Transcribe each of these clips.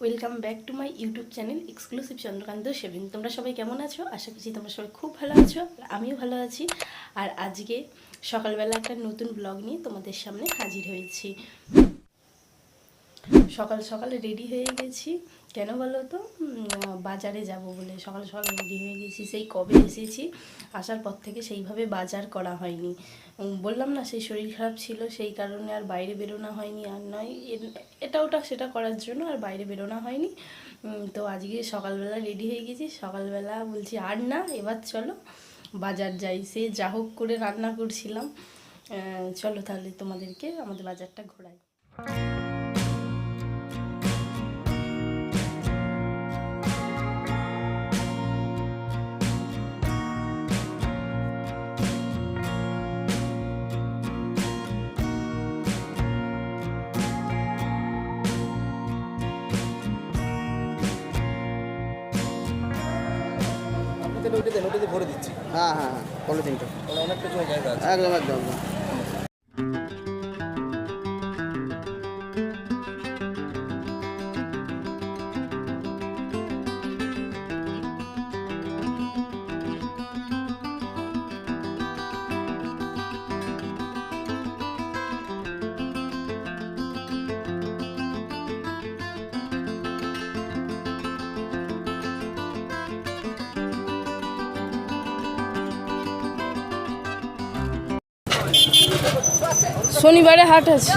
Welcome back to my YouTube channel exclusive Chandrakant saving তোমরা সবাই কেমন আছো? আশা করছি তোমরা সবাই খুব ভালো আছো আমিও ভালো আছি। আর আজকে সকালবেলা একটা নতুন ব্লগ নিয়ে তোমাদের সামনে হাজির হয়েছি। সকাল সকালে রেডি হয়ে গেছি। কেন বলো তো বাজারে যাব বলে। সকাল সকাল রেডি হয়ে গেছি। সেই কবে এসেছি? আসার পর থেকে সেইভাবে বাজার করা হয়নি। বললাম না, সেই শরীর খারাপ ছিল। সেই কারণে আর বাইরে বেরোনো হয়নি। আর নয় এটা ওটা সেটা করার জন্য আর বাইরে বেরোনো হয়নি। তো আজকে সকালবেলা রেডি হয়ে গেছি। সকালবেলা বলছি, আর না, এবার চলো বাজার যাই। সে যা হোক করে রান্না করছিলাম। চলো তাহলে তোমাদেরকে আমাদের বাজারটা ঘোরাই। ওইটাতে ওইটাতে ভরে দিচ্ছি। হ্যাঁ হ্যাঁ হ্যাঁ পলিথিনটা। তাহলে অনেক পেছনে জায়গা আছে একদম একদম একদম। শনিবারে হাট আছে।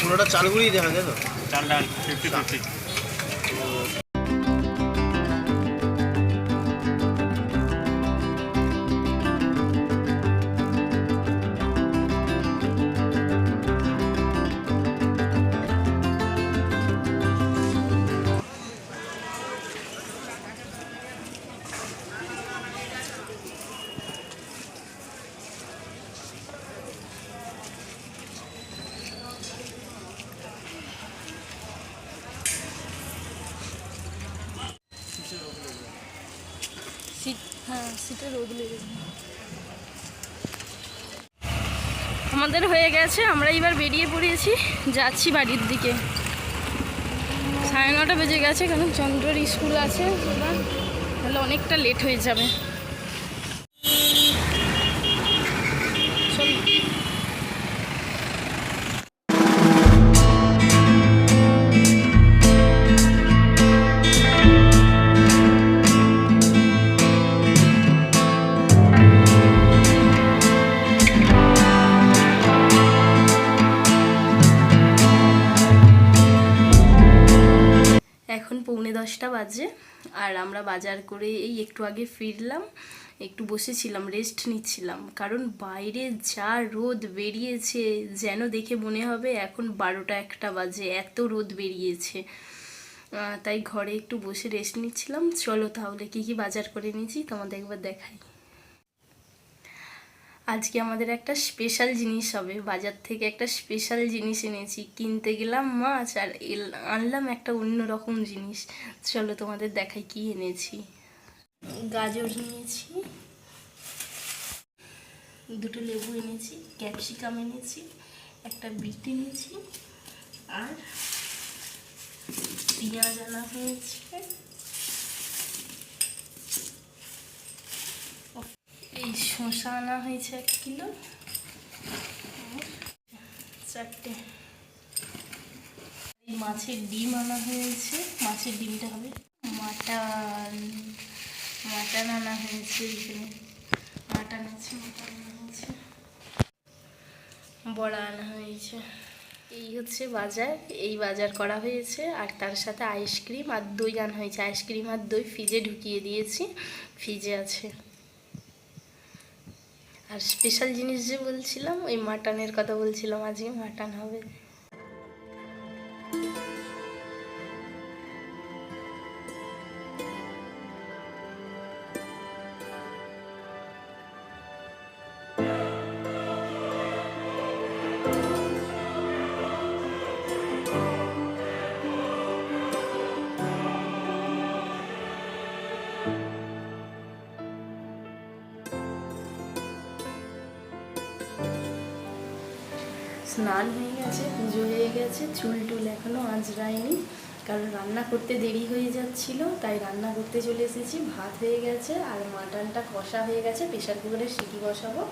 পুরোটা চাল গুঁড়িয়ে দেওয়া যায় তো? চাল ডাল ফিফটি ফিফটি হ্যাঁ সিটে রোদ লেগে আমাদের হয়ে গেছে, আমরা এবার বেরিয়ে পড়েছি, যাচ্ছি বাড়ির দিকে। সাড়ে নটা বেজে গেছে, কারণ চন্দ্রর স্কুল আছে, এবার তাহলে অনেকটা লেট হয়ে যাবে। এখন পৌনে দশটা বাজে, আর আমরা বাজার করে এই একটু আগে ফিরলাম, একটু বসেছিলাম রেস্ট নিচ্ছিলাম। কারণ বাইরে যা রোদ বেরিয়েছে, যেন দেখে মনে হবে এখন বারোটা একটা বাজে, এত রোদ বেরিয়েছে। তাই ঘরে একটু বসে রেস্ট নিচ্ছিলাম। চলো তাহলে কি কি বাজার করে নিয়েছি তোমাদের একবার দেখাই। আজকে আমাদের একটা স্পেশাল জিনিস হবে। বাজার থেকে একটা স্পেশাল জিনিস এনেছি। কিনতে গেলাম মাছ আর এল- আনলাম একটা অন্য রকম জিনিস। চলো তোমাদের দেখাই কি এনেছি। গাজর নিয়েছি দুটো লেবু এনেছি, ক্যাপসিকাম এনেছি, একটা বিট এনেছি, আর পেঁয়াজ আনা হয়েছে। এই শসা আনা হয়েছে এক কিলো। চারটে। এই মাছের ডিম আনা হয়েছে। মাছের ডিমটা হবে মাটন। মাটন আনা হয়েছে এখানে। মাটন আছে, মাটন আনা হয়েছে। বড়া আনা হয়েছে। এই হচ্ছে বাজার। এই বাজার করা হয়েছে। আর তার সাথে আইসক্রিম আর দই আনা হয়েছে। আইসক্রিম আর দই ফ্রিজে ঢুকিয়ে দিয়েছি। ফ্রিজে আছে। আর স্পেশাল জিনিস যে বলছিলাম ওই মাটনের কথা বলছিলাম আজকে মাটন হবে। স্নান হয়ে গেছে, পুজো হয়ে গেছে, চুল টুল এখনও এখনও আঁচড়ায়নি কারণ রান্না করতে দেরি হয়ে যাচ্ছিল, তাই রান্না করতে চলে এসেছি, ভাত হয়ে গেছে, আর মাটনটা কষা হয়ে গেছে, প্রেশার কুকারে সিটি বসাবো,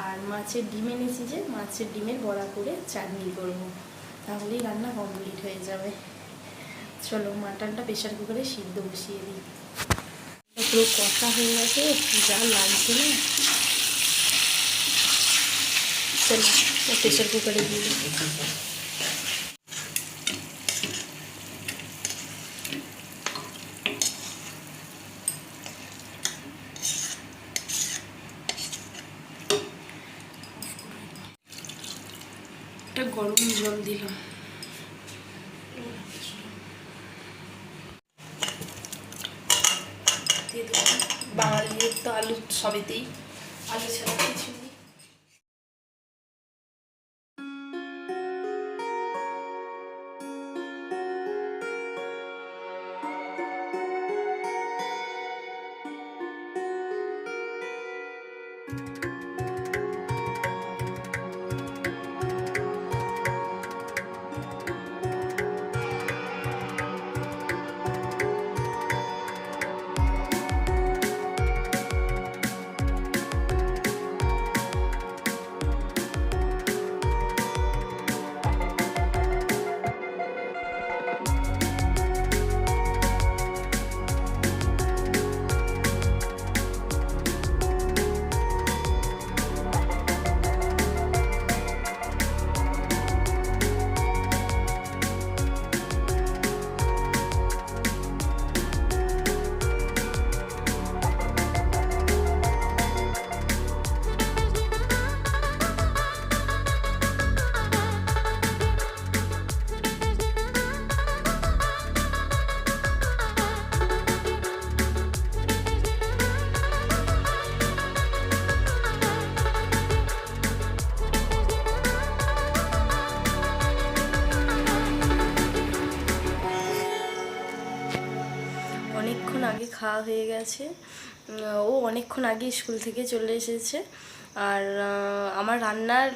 আর মাছের ডিম এনেছি যে, মাছের ডিমের বড়া করে চাটনি করব, তাহলেই রান্না কমপ্লিট হয়ে যাবে। চলো মাটনটা প্রেশার কুকারে সিদ্ধ বসিয়ে দিই। পুরো কষা হয়ে গেছে, যা লাগছে না। চলো। প্রেশার কুকারে দিয়ে। একটা গরম জল দিলাম। দিয়ে দেবো তো আলু সবেতেই। আলু ছাড়া কিছু খাওয়া হয়ে গেছে। ও অনেকক্ষণ আগে স্কুল থেকে চলে এসেছে। আর আমার রান্নার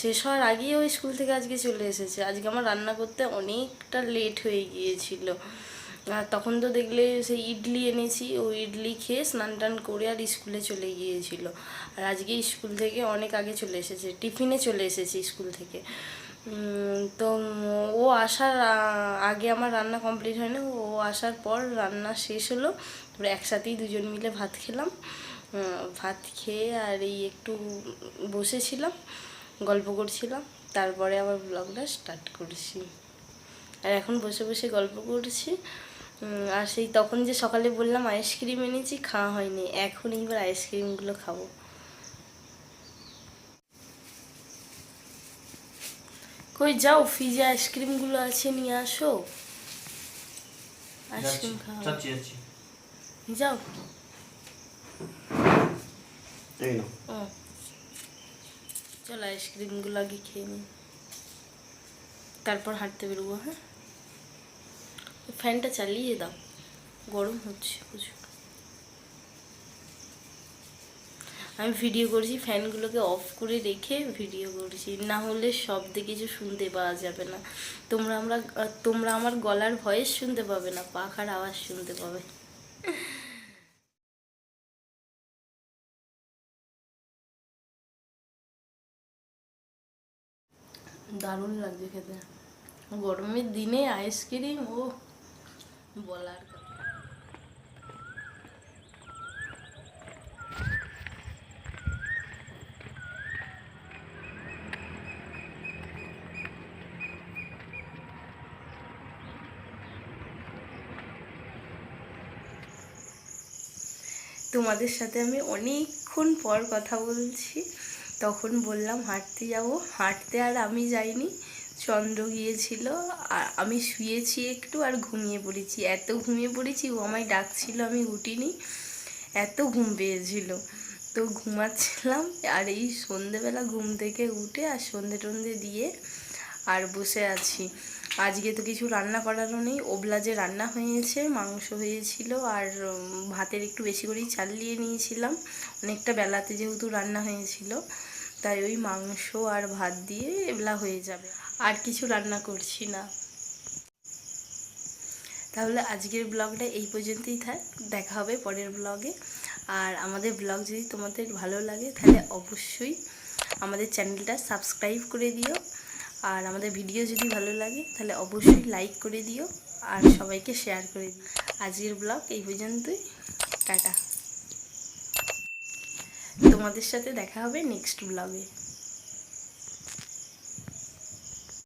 শেষ হওয়ার আগেই ও স্কুল থেকে আজকে চলে এসেছে। আজকে আমার রান্না করতে অনেকটা লেট হয়ে গিয়েছিল। আর তখন তো দেখলে সেই ইডলি এনেছি, ও ইডলি খেয়ে স্নান টান করে আর স্কুলে চলে গিয়েছিল। আর আজকে স্কুল থেকে অনেক আগে চলে এসেছে, টিফিনে চলে এসেছে স্কুল থেকে। তো ও আসার আগে আমার রান্না কমপ্লিট হয়নি। ও আসার পর রান্না শেষ হলো। তারপরে একসাথেই দুজন মিলে ভাত খেলাম। ভাত খেয়ে আর এই একটু বসেছিলাম, গল্প করছিলাম। তারপরে আবার ব্লগটা স্টার্ট করছি। আর এখন বসে বসে গল্প করছি। আর সেই তখন যে সকালে বললাম আইসক্রিম এনেছি, খাওয়া হয়নি। এখন এইবার আইসক্রিমগুলো খাব। কই যাও ফ্রিজে আইসক্রিমগুলো আছে নিয়ে আসো। আইসক্রিম যাচ্ছি যাও। এই না ও। চলো আইসক্রিমগুলো আগে খেয়ে নিই। তারপর হাঁটতে বেরোবো হ্যাঁ? ফ্যানটা চালিয়ে দাও। গরম হচ্ছে প্রচুর। আমি ভিডিও করছি ফ্যানগুলোকে অফ করে রেখে ভিডিও করছি। না হলে শব্দে কিছু শুনতে পাওয়া যাবে না। তোমরা আমরা, তোমরা আমার গলার ভয়েস শুনতে পাবে না, পাখার আওয়াজ শুনতে পাবে। দারুণ লাগছে খেতে। গরমের দিনে আইসক্রিম ও, বলার তোমাদের সাথে আমি অনেকক্ষণ পর কথা বলছি। তখন বললাম, হাঁটতে যাব। হাঁটতে আর আমি যাইনি। চন্দ্র গিয়েছিল। আর আমি শুয়েছি একটু আর ঘুমিয়ে পড়েছি। এত ঘুমিয়ে পড়েছি, ও আমায় ডাকছিল, আমি উঠিনি। এত ঘুম পেয়েছিল। তো ঘুমাচ্ছিলাম আর এই সন্ধেবেলা ঘুম থেকে উঠে আর সন্ধে টন্ধে দিয়ে আর বসে আছি। আজকে তো কিছু রান্না করারও নেই। ওবলা যে রান্না হয়েছে, মাংস হয়েছিল আর ভাতের একটু বেশি করেই চালিয়ে নিয়েছিলাম। অনেকটা বেলাতে যেহেতু রান্না হয়েছিল, তাই ওই মাংস আর ভাত দিয়ে এবলা হয়ে যাবে। আর কিছু রান্না করছি না। তাহলে আজকের ব্লগটা এই পর্যন্তই থাক। দেখা হবে পরের ব্লগে। আর আমাদের ব্লগ যদি তোমাদের ভালো লাগে, তাহলে অবশ্যই আমাদের চ্যানেলটা সাবস্ক্রাইব করে দিও। আর আমাদের ভিডিও যদি ভালো লাগে, তাহলে অবশ্যই লাইক করে দিও আর সবাইকে শেয়ার করে দিও। আজকের ব্লগ এই পর্যন্তই। টাটা। তোমাদের সাথে দেখা হবে নেক্সট ব্লগে